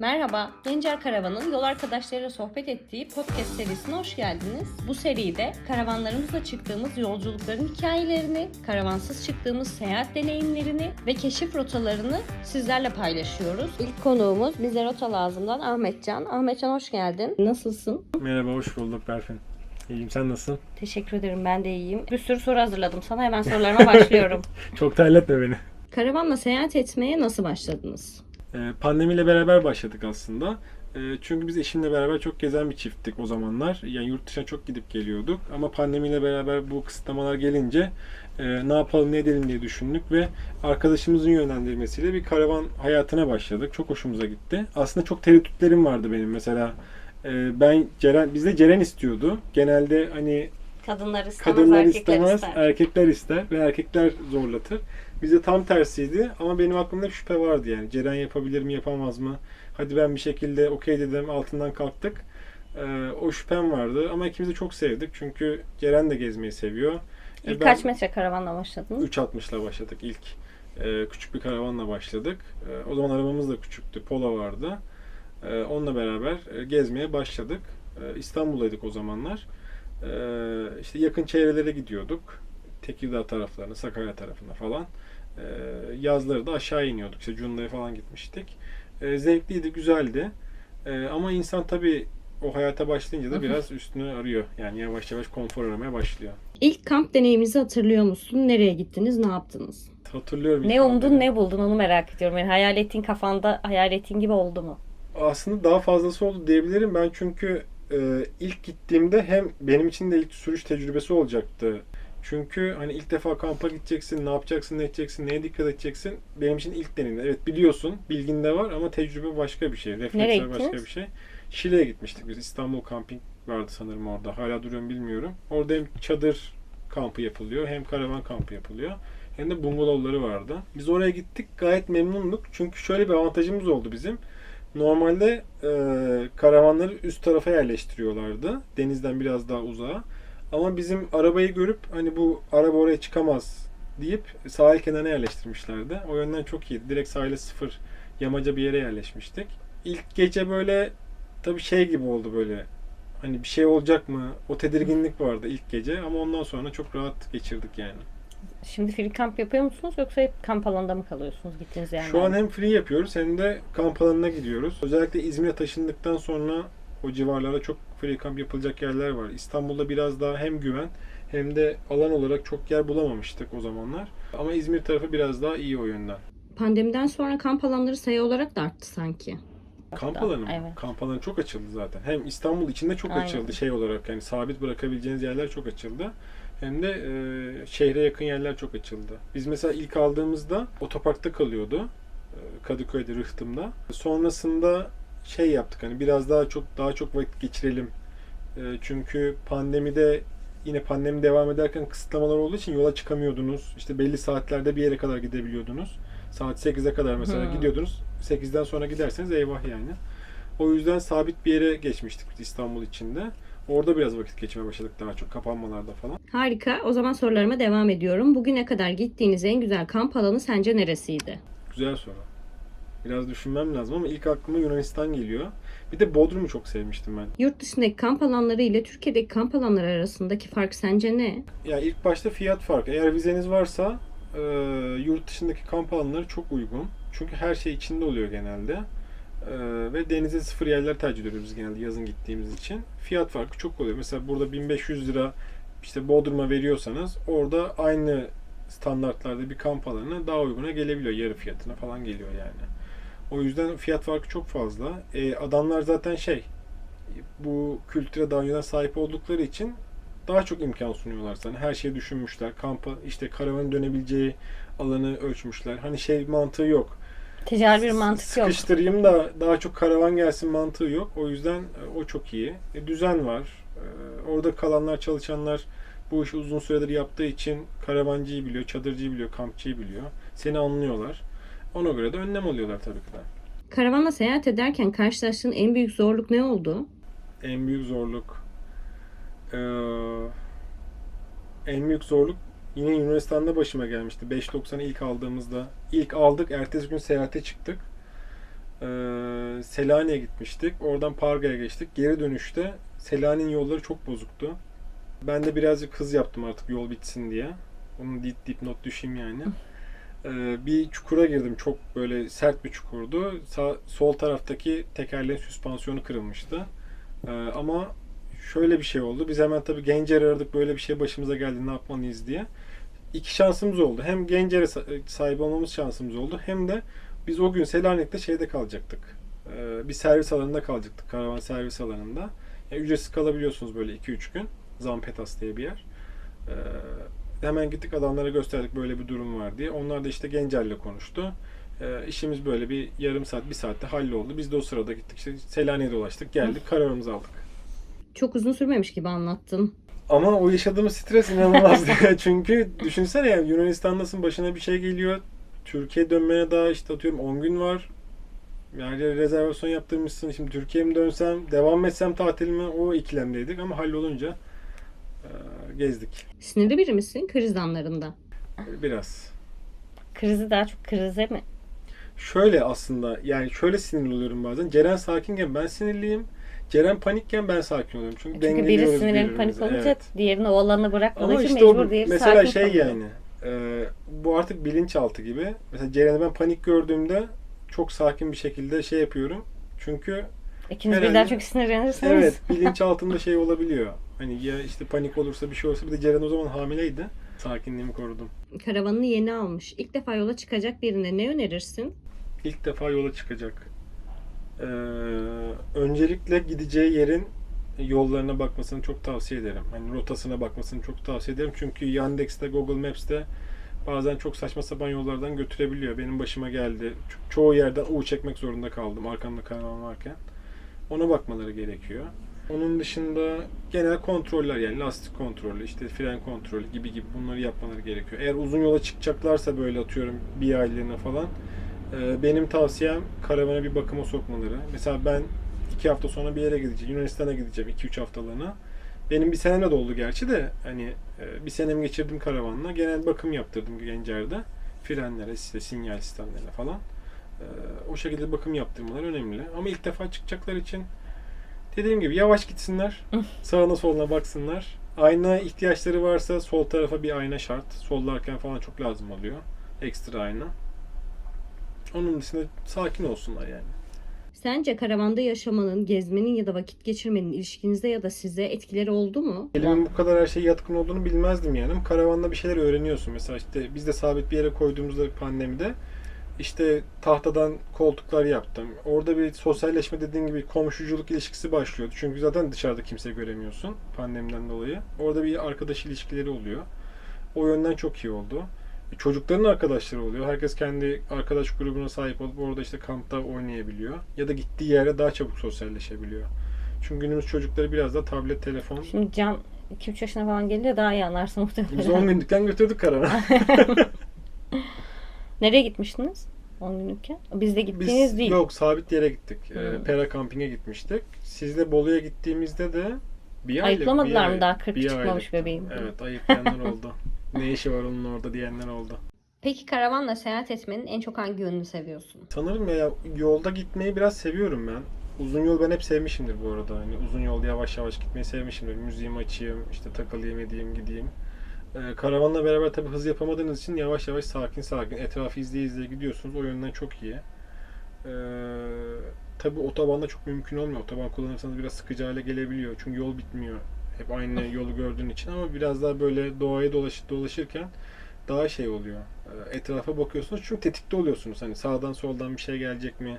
Merhaba, Gencer Karavan'ın yol arkadaşlarıyla sohbet ettiği podcast serisine hoş geldiniz. Bu seride karavanlarımızla çıktığımız yolculukların hikayelerini, karavansız çıktığımız seyahat deneyimlerini ve keşif rotalarını sizlerle paylaşıyoruz. İlk konuğumuz bize rota lazımdan Ahmetcan. Ahmetcan hoş geldin. Nasılsın? Merhaba, hoş bulduk Berfin. İyiyim, sen nasılsın? Teşekkür ederim, ben de iyiyim. Bir sürü soru hazırladım sana, hemen sorularıma başlıyorum. Çok terletme beni. Karavanla seyahat etmeye nasıl başladınız? Ee, pandemiyle beraber başladık aslında. Ee, çünkü biz eşimle beraber çok gezen bir çifttik o zamanlar. Yani yurt dışına çok gidip geliyorduk. Ama pandemiyle beraber bu kısıtlamalar gelince e, ne yapalım ne edelim diye düşündük ve arkadaşımızın yönlendirmesiyle bir karavan hayatına başladık. Çok hoşumuza gitti. Aslında çok tereddütlerim vardı benim. Mesela e, ben Ceren, bizde Ceren istiyordu. Genelde hani Kadınlar istemez, Kadınlar erkekler istemez, ister. erkekler ister ve erkekler zorlatır. Bizde tam tersiydi ama benim aklımda hep şüphe vardı yani. Ceren yapabilir mi, yapamaz mı? Hadi ben bir şekilde okey dedim, altından kalktık. Ee, o şüphem vardı ama ikimiz de çok sevdik çünkü Ceren de gezmeyi seviyor. E, İlk ben kaç metre karavanla başladın? 3.60 ile başladık ilk. Ee, küçük bir karavanla başladık. Ee, o zaman arabamız da küçüktü, Polo vardı. Ee, onunla beraber e, gezmeye başladık. Ee, İstanbul'daydık o zamanlar. Ee, işte yakın çevrelere gidiyorduk. Tekirdağ taraflarına, Sakarya tarafına falan. Ee, yazları da aşağı iniyorduk. İşte Cunda'ya falan gitmiştik. Ee, zevkliydi, güzeldi. Ee, ama insan tabii o hayata başlayınca da biraz üstünü arıyor. Yani yavaş yavaş konfor aramaya başlıyor. İlk kamp deneyiminizi hatırlıyor musun? Nereye gittiniz? Ne yaptınız? Hatırlıyorum. ilk Ne umdun kampları. ne buldun onu merak ediyorum. Yani hayal ettiğin kafanda hayal ettiğin gibi oldu mu? Aslında daha fazlası oldu diyebilirim. Ben çünkü e, ilk gittiğimde hem benim için de ilk sürüş tecrübesi olacaktı. Çünkü hani ilk defa kampa gideceksin, ne yapacaksın, ne edeceksin, neye dikkat edeceksin. Benim için ilk deneyim. Evet biliyorsun, bilgin de var ama tecrübe başka bir şey. Refleksler başka bir şey. Şile'ye gitmiştik biz. İstanbul kamping vardı sanırım orada. Hala duruyor mu bilmiyorum. Orada hem çadır kampı yapılıyor, hem karavan kampı yapılıyor. Hem de bungalovları vardı. Biz oraya gittik. Gayet memnunduk. Çünkü şöyle bir avantajımız oldu bizim. Normalde e, karavanları üst tarafa yerleştiriyorlardı. Denizden biraz daha uzağa. Ama bizim arabayı görüp hani bu araba oraya çıkamaz deyip sahil kenarına yerleştirmişlerdi. O yönden çok iyiydi. Direkt sahile sıfır yamaca bir yere yerleşmiştik. İlk gece böyle tabii şey gibi oldu böyle. Hani bir şey olacak mı? O tedirginlik vardı ilk gece ama ondan sonra çok rahat geçirdik yani. Şimdi free kamp yapıyor musunuz yoksa hep kamp alanında mı kalıyorsunuz gittiğiniz yerlerde? Şu an hem free yapıyoruz hem de kamp alanına gidiyoruz. Özellikle İzmir'e taşındıktan sonra o civarlarda çok free kamp yapılacak yerler var. İstanbul'da biraz daha hem güven hem de alan olarak çok yer bulamamıştık o zamanlar. Ama İzmir tarafı biraz daha iyi o yönden. Pandemiden sonra kamp alanları sayı olarak da arttı sanki. Kamp alanı mı? evet. Kamp alanı çok açıldı zaten. Hem İstanbul içinde çok Aynen. açıldı şey olarak yani sabit bırakabileceğiniz yerler çok açıldı. Hem de e, şehre yakın yerler çok açıldı. Biz mesela ilk aldığımızda otoparkta kalıyordu. E, Kadıköy'de, Rıhtım'da. Sonrasında şey yaptık hani biraz daha çok daha çok vakit geçirelim. E, çünkü pandemide yine pandemi devam ederken kısıtlamalar olduğu için yola çıkamıyordunuz. İşte belli saatlerde bir yere kadar gidebiliyordunuz. Saat 8'e kadar mesela Hmm. gidiyordunuz. 8'den sonra giderseniz eyvah yani. O yüzden sabit bir yere geçmiştik İstanbul içinde. Orada biraz vakit geçirmeye başladık daha çok kapanmalarda falan. Harika. O zaman sorularıma devam ediyorum. Bugüne kadar gittiğiniz en güzel kamp alanı sence neresiydi? Güzel soru. Biraz düşünmem lazım ama ilk aklıma Yunanistan geliyor. Bir de Bodrum'u çok sevmiştim ben. Yurt dışındaki kamp alanları ile Türkiye'deki kamp alanları arasındaki fark sence ne? Ya ilk başta fiyat farkı. Eğer vizeniz varsa e, yurt dışındaki kamp alanları çok uygun. Çünkü her şey içinde oluyor genelde. E, ve denize sıfır yerler tercih ediyoruz biz genelde yazın gittiğimiz için. Fiyat farkı çok oluyor. Mesela burada 1500 lira işte Bodrum'a veriyorsanız orada aynı standartlarda bir kamp alanı daha uyguna gelebiliyor. Yarı fiyatına falan geliyor yani. O yüzden fiyat farkı çok fazla. E, adamlar zaten şey bu kültüre daha önceden sahip oldukları için daha çok imkan sunuyorlar sana. Her şeyi düşünmüşler. Kampa işte karavanın dönebileceği alanı ölçmüşler. Hani şey mantığı yok. Ticari bir mantık yok. Sıkıştırayım da daha çok karavan gelsin mantığı yok. O yüzden e, o çok iyi. E, düzen var. E, orada kalanlar, çalışanlar bu işi uzun süredir yaptığı için karavancıyı biliyor, çadırcıyı biliyor, kampçıyı biliyor. Seni anlıyorlar. Ona göre de önlem alıyorlar tabii ki de. Karavanla seyahat ederken karşılaştığın en büyük zorluk ne oldu? En büyük zorluk Ee, en büyük zorluk yine Yunanistan'da başıma gelmişti. 5.90'ı ilk aldığımızda ilk aldık. Ertesi gün seyahate çıktık. Ee, Selanik'e gitmiştik. Oradan Parga'ya geçtik. Geri dönüşte Selanik'in yolları çok bozuktu. Ben de birazcık hız yaptım artık yol bitsin diye. Onun dip dip not düşeyim yani. Ee, bir çukura girdim. Çok böyle sert bir çukurdu. Sağ, sol taraftaki tekerleğin süspansiyonu kırılmıştı. Ee, ama şöyle bir şey oldu. Biz hemen tabii Gencer'i aradık böyle bir şey başımıza geldi ne yapmalıyız diye. İki şansımız oldu. Hem Gencer'e sa- sahip olmamız şansımız oldu. Hem de biz o gün Selanik'te şeyde kalacaktık. Ee, bir servis alanında kalacaktık. Karavan servis alanında. Yani ücretsiz kalabiliyorsunuz böyle 2-3 gün. Zampetas diye bir yer. Ee, hemen gittik adamlara gösterdik böyle bir durum var diye. Onlar da işte Gencer'le konuştu. Ee, işimiz böyle bir yarım saat, bir saatte halloldu. Biz de o sırada gittik işte Selanik'e dolaştık. Geldik kararımızı aldık. Çok uzun sürmemiş gibi anlattın. Ama o yaşadığımız stres inanılmazdı. Çünkü düşünsene yani Yunanistan'dasın başına bir şey geliyor. Türkiye dönmene daha işte atıyorum 10 gün var. Yani rezervasyon yaptırmışsın. Şimdi Türkiye'ye mi dönsem, devam etsem tatilime o ikilemdeydik ama hallolunca e, gezdik. Sinirli biri misin kriz anlarında? Biraz. Krizi daha çok krize mi? Şöyle aslında yani şöyle sinirli oluyorum bazen. Ceren sakinken ben sinirliyim. Ceren panikken ben sakin oluyorum. Çünkü, Çünkü biri dengeliyoruz sinirlenip panik birbirimizi. olunca Evet. diğerini o alanı bırakmadığı Ama için işte o mecbur diğeri mesela sakin şey kalıyor. yani e, bu artık bilinçaltı gibi. Mesela Ceren'e ben panik gördüğümde çok sakin bir şekilde şey yapıyorum. Çünkü İkiniz Herhalde- birden çok sinirlenirsiniz. evet bilinçaltında şey olabiliyor. Hani ya işte panik olursa bir şey olursa bir de Ceren o zaman hamileydi. Sakinliğimi korudum. Karavanını yeni almış. İlk defa yola çıkacak birine ne önerirsin? İlk defa yola çıkacak. Ee, öncelikle gideceği yerin yollarına bakmasını çok tavsiye ederim. Hani rotasına bakmasını çok tavsiye ederim. Çünkü Yandex'te, Google Maps'te bazen çok saçma sapan yollardan götürebiliyor. Benim başıma geldi. Ço- çoğu yerden U çekmek zorunda kaldım arkamda karavan varken. Ona bakmaları gerekiyor. Onun dışında genel kontroller yani lastik kontrolü, işte fren kontrolü gibi gibi bunları yapmaları gerekiyor. Eğer uzun yola çıkacaklarsa böyle atıyorum bir aylığına falan ee, Benim tavsiyem karavana bir bakıma sokmaları. Mesela ben iki hafta sonra bir yere gideceğim. Yunanistan'a gideceğim 2-3 haftalığına. Benim bir senem de oldu gerçi de hani e, bir senemi geçirdim karavanla. Genel bakım yaptırdım Gencer'de. Frenlere, işte sinyal sistemlerine falan. Ee, O şekilde bakım yaptırmalar önemli. Ama ilk defa çıkacaklar için dediğim gibi yavaş gitsinler. Sağına soluna baksınlar. Ayna ihtiyaçları varsa sol tarafa bir ayna şart. Sollarken falan çok lazım oluyor. Ekstra ayna. Onun dışında sakin olsunlar yani. Sence karavanda yaşamanın, gezmenin ya da vakit geçirmenin ilişkinizde ya da size etkileri oldu mu? Elimin bu kadar her şeye yatkın olduğunu bilmezdim yani. Karavanda bir şeyler öğreniyorsun. Mesela işte biz de sabit bir yere koyduğumuzda pandemide işte tahtadan koltuklar yaptım. Orada bir sosyalleşme dediğin gibi komşuculuk ilişkisi başlıyordu. Çünkü zaten dışarıda kimse göremiyorsun pandemiden dolayı. Orada bir arkadaş ilişkileri oluyor. O yönden çok iyi oldu. Çocukların arkadaşları oluyor. Herkes kendi arkadaş grubuna sahip olup orada işte kampta oynayabiliyor. Ya da gittiği yere daha çabuk sosyalleşebiliyor. Çünkü günümüz çocukları biraz da tablet, telefon. Şimdi Can 2-3 yaşına falan gelince daha iyi anlarsın muhtemelen. Biz 10 günlükten götürdük karavana. Nereye gitmiştiniz? 10 günlükken. Biz de gittiğiniz Biz değil. yok sabit yere gittik. Ee, Hmm. Pera kampinge gitmiştik. Sizle Bolu'ya gittiğimizde de bir aylık. Ayıplamadılar bir mı daha 40 bir çıkmamış aylık. bebeğim? Evet ayıplayanlar oldu. Ne işi var onun orada diyenler oldu. Peki karavanla seyahat etmenin en çok hangi yönünü seviyorsun? Sanırım ya yolda gitmeyi biraz seviyorum ben. Uzun yol ben hep sevmişimdir bu arada. Hani uzun yolda yavaş yavaş gitmeyi sevmişimdir. Müziğimi açayım, işte takılayım, edeyim, gideyim. Ee, karavanla beraber tabii hız yapamadığınız için yavaş yavaş sakin sakin etrafı izleye izleye gidiyorsunuz. O yönden çok iyi. Ee, tabii otobanda çok mümkün olmuyor. Otoban kullanırsanız biraz sıkıcı hale gelebiliyor. Çünkü yol bitmiyor. Hep aynı yolu gördüğün için ama biraz daha böyle doğaya dolaş, dolaşırken daha şey oluyor. Ee, Etrafa bakıyorsunuz çünkü tetikte oluyorsunuz. Hani sağdan soldan bir şey gelecek mi?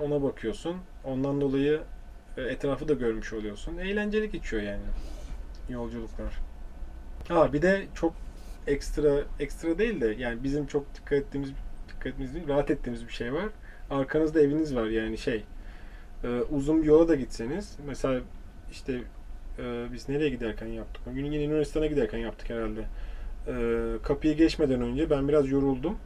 Ona bakıyorsun. Ondan dolayı e, etrafı da görmüş oluyorsun. Eğlenceli geçiyor yani yolculuklar. Ha bir de çok ekstra ekstra değil de yani bizim çok dikkat ettiğimiz dikkat ettiğimiz değil, rahat ettiğimiz bir şey var. Arkanızda eviniz var yani şey. e, uzun bir yola da gitseniz mesela işte e, biz nereye giderken yaptık? Gün yine Yunanistan'a giderken yaptık herhalde. E, kapıyı geçmeden önce ben biraz yoruldum.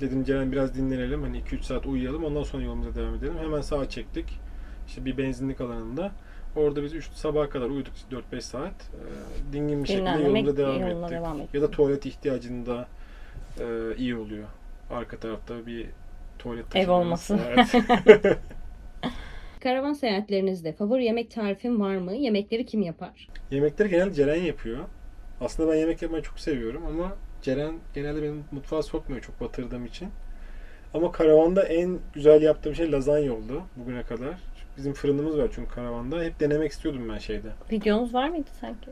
Dedim Ceren biraz dinlenelim. Hani 2-3 saat uyuyalım. Ondan sonra yolumuza devam edelim. Hemen sağa çektik. İşte bir benzinlik alanında. Orada biz 3 sabaha kadar uyuduk 4-5 saat. Ee, dingin bir şekilde Dinlenmek, yolumuza devam yoluna ettik. devam ettik. Ya da tuvalet ihtiyacında e, iyi oluyor. Arka tarafta bir tuvalet Ev taşımamız. olması. Evet. Karavan seyahatlerinizde favori yemek tarifin var mı? Yemekleri kim yapar? Yemekleri genelde Ceren yapıyor. Aslında ben yemek yapmayı çok seviyorum ama Ceren genelde benim mutfağa sokmuyor çok batırdığım için. Ama karavanda en güzel yaptığım şey lazanya oldu bugüne kadar. Bizim fırınımız var çünkü karavanda. Hep denemek istiyordum ben şeyde. Videonuz var mıydı sanki?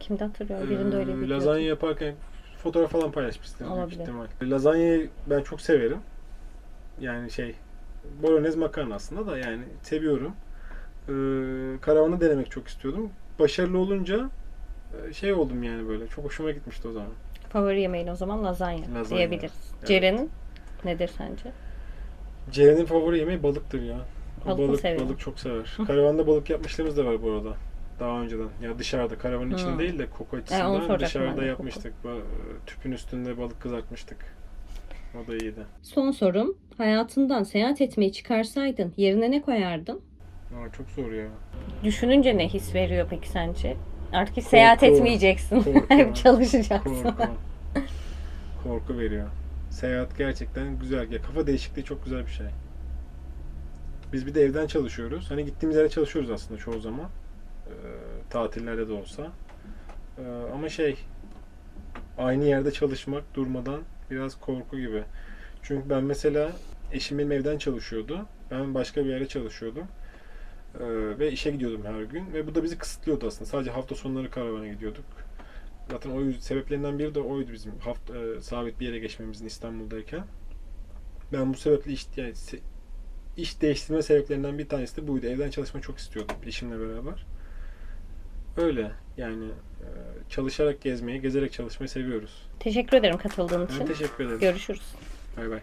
Kimde hatırlıyorum? Birinde öyle Ee, bir video. Lazanya yaparken fotoğraf falan paylaşmıştım büyük Olabilir. ihtimal. Lazanyayı ben çok severim. Yani şey bolognese makarna aslında da yani seviyorum. Ee, karavanda denemek çok istiyordum. Başarılı olunca e, şey oldum yani böyle. Çok hoşuma gitmişti o zaman. Favori yemeğin o zaman lazanya, Lazanya, diyebiliriz. evet. Ceren'in nedir sence? Ceren'in favori yemeği balıktır ya. Balık balık, seviyor? balık çok sever. Karavanda balık yapmışlığımız da var bu arada. Daha önceden. Ya dışarıda karavanın içinde Hmm. değil de koku onu açısından soracaktım ben dışarıda yapmıştık. Bu, Tüpün üstünde balık kızartmıştık. O da iyiydi. Son sorum. Hayatından seyahat etmeyi çıkarsaydın yerine ne koyardın? Aa, çok zor ya. Düşününce ne his veriyor peki sence? Artık hiç seyahat Korku. etmeyeceksin. Korku. Hep çalışacaksın. Korku. Korku veriyor. Seyahat gerçekten güzel. Ya kafa değişikliği çok güzel bir şey. Biz bir de evden çalışıyoruz. Hani gittiğimiz yerde çalışıyoruz aslında çoğu zaman. Ee, tatillerde de olsa. Ee, ama şey aynı yerde çalışmak durmadan biraz korku gibi. Çünkü ben mesela eşim benim evden çalışıyordu. Ben başka bir yerde çalışıyordum. Ee, ve işe gidiyordum her gün. Ve bu da bizi kısıtlıyordu aslında. Sadece hafta sonları karavana gidiyorduk. Zaten o sebeplerinden biri de oydu bizim hafta, e, sabit bir yere geçmemizin İstanbul'dayken. Ben bu sebeple iş, yani iş değiştirme sebeplerinden bir tanesi de buydu. Evden çalışmayı çok istiyordum eşimle beraber. Öyle yani e, çalışarak gezmeyi, gezerek çalışmayı seviyoruz. Teşekkür ederim katıldığın Ben için. teşekkür ederim. Görüşürüz. Bay bay.